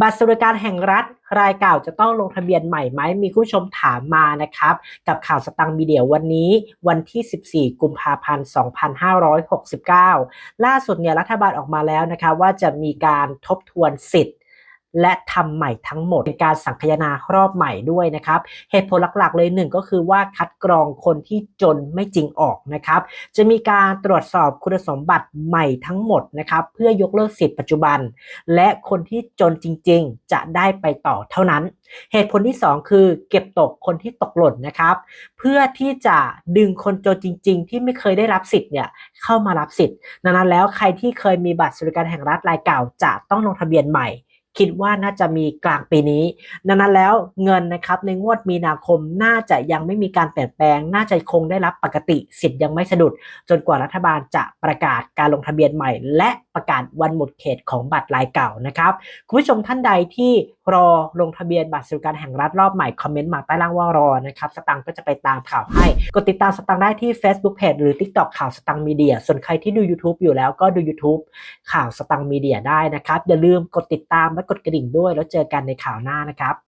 บัตรสวัสดิการแห่งรัฐรายเก่าจะต้องลงทะเบียนใหม่ไหมมีผู้ชมถามมานะครับ กับข่าวสตังมีเดียวันนี้วันที่ 14 กุมภาพันธ์ 2569 ล่าสุดเนี่ยรัฐบาลออกมาแล้วนะคะว่าจะมีการทบทวนสิทธิ์ และทำใหม่ทั้งหมดเป็นการสังคายนารอบใหม่ด้วยนะครับ เหตุผลหลักๆ เลยหนึ่งก็คือว่าคัดกรองคนที่จนไม่จริงออกนะครับ จะมีการตรวจสอบคุณสมบัติใหม่ทั้งหมดนะครับเพื่อยกเลิกสิทธิ์ปัจจุบัน และคนที่จนจริง ๆ จะได้ไปต่อเท่านั้น เหตุผลที่ 2 คือ เก็บตกคนที่ตกหล่นนะครับ เพื่อที่จะดึงคนจนจริง ๆ ที่ไม่เคยได้รับสิทธิ์เนี่ยเข้ามารับสิทธิ์ดังนั้นแล้วใครที่เคยมีบัตรสวัสดิการแห่งรัฐรายเก่าจะต้องลงทะเบียนใหม่ คิดว่าน่าจะมีกลางปีนี้ ดังนั้นแล้วเงินนะครับในงวดมีนาคมน่าจะยังไม่มีการเปลี่ยนแปลง น่าจะคงได้รับปกติสิทธิ์ยังไม่สะดุด จนกว่ารัฐบาลจะประกาศการลงทะเบียนใหม่ และ ประกาศวันหมดเขตของบัตรรายเก่านะครับคุณผู้ชมท่านใดที่รอลงทะเบียนบัตรสวัสดิการแห่งรัฐรอบใหม่ คอมเมนต์มาใต้ล่างว่ารอนะครับสตังค์ก็จะไปตามข่าวให้ กดติดตามสตังค์ได้ที่ Facebook Page หรือ TikTok ข่าวสตังค์มีเดีย ส่วนใครที่ดู YouTube อยู่แล้วก็ดู YouTube ข่าวสตังค์มีเดียได้นะครับ อย่าลืมกดติดตามและกดกระดิ่งด้วย แล้วเจอกันในข่าวหน้านะครับ